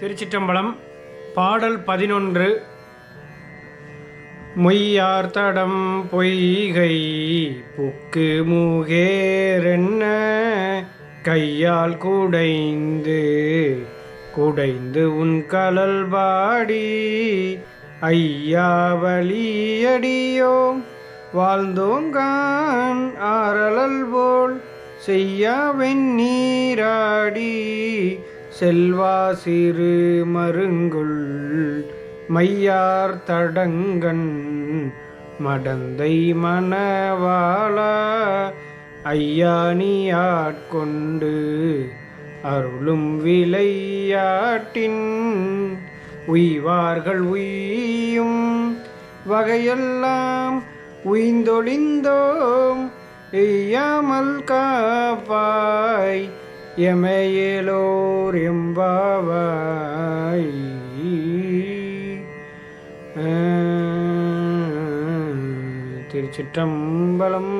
திருச்சிற்றம்பலம் பாடல் பதினொன்று. மொய்யார்த்தடம் பொய்கை புக்கு மூகேரென்ன கையால் குடைந்து குடைந்து உன் கலல் பாடி ஐயா வலியடியோம் வாழ்ந்தோங்கான் ஆரலல் போல் செய்யா நீராடி செல்வா சிறு மருங்குள் மையார் தடங்கன் மடந்தை மணவாளா ஐயானியாட்கொண்டு அருளும் விளையாட்டின் உய்வார்கள் உய்யும் வகையெல்லாம் உய்ந்தொழிந்தோம் எய்யாமல் காப்பாய் எமையேலோர் எம்பாவாய் திருச்சிற்றம்பலம்.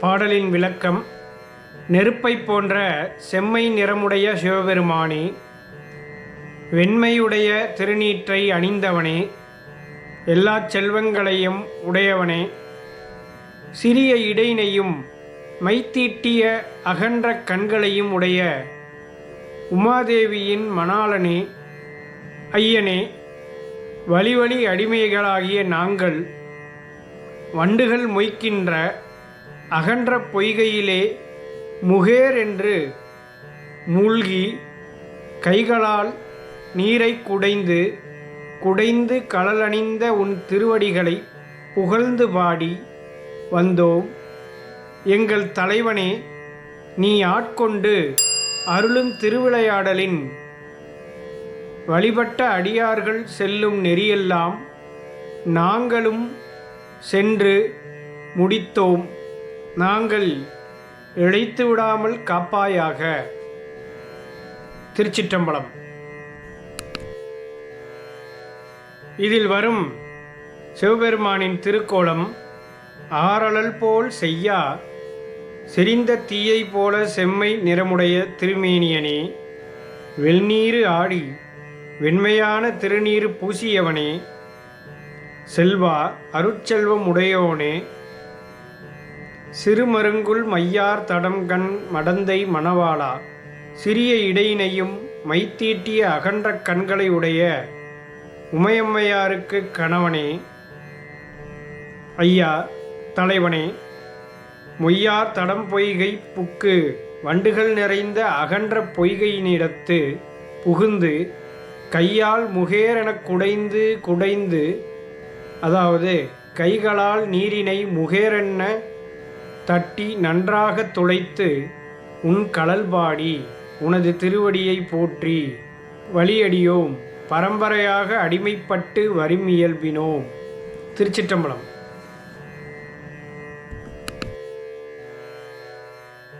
பாடலின் விளக்கம் நெருப்பை போன்ற செம்மை நிறமுடைய சிவபெருமானே வெண்மையுடைய திருநீற்றை அணிந்தவனே எல்லா செல்வங்களையும் உடையவனே சிறிய இடையினையும் மைத்தீட்டிய அகன்ற கண்களையும் உடைய உமாதேவியின் மணாளனே ஐயனே வழிவழி அடிமைகளாகிய நாங்கள் வண்டுகள் மொய்க்கின்ற அகன்ற பொய்கையிலே முகேர் என்று மூழ்கி கைகளால் நீரை குடைந்து குடைந்து கடலணிந்த உன் திருவடிகளை புகழ்ந்து பாடி வந்தோம். எங்கள் தலைவனே நீ ஆட்கொண்டு அருளும் திருவிளையாடலின் வழிபட்ட அடியார்கள் செல்லும் நெறியெல்லாம் நாங்களும் சென்று முடித்தோம். நாங்கள் இழைத்து விடாமல் காப்பாயாக. திருச்சிற்றம்பலம். இதில் வரும் சிவபெருமானின் திருக்கோலம் ஆறலல் போல் செய்யா செறிந்த தீயை போல செம்மை நிறமுடைய திருமேனியனே வெள்நீரு ஆடி வெண்மையான திருநீர் பூசியவனே செல்வா அருட்செல்வம் உடையோனே சிறுமருங்குல் மையார் தடம்கண் மடந்தை மணவாளா சிறிய இடையினையும் மைத்தீட்டிய அகன்ற கண்களை உடைய உமையம்மையாருக்கு கணவனே ஐயா தலைவனே மொய்யார் தடம் பொய்கை புக்கு. வண்டுகள் நிறைந்த அகன்ற பொய்கையினிடத்து புகுந்து கையால் முகேரெனக் குடைந்து குடைந்து அதாவது கைகளால் நீரினை முகேரென்ன தட்டி நன்றாக துளைத்து உன் கடல்பாடி உனது திருவடியை போற்றி வழியடியோம் பரம்பரையாக அடிமைப்பட்டு வரிமியல்பினோம் திருச்சிற்றம்பலம்.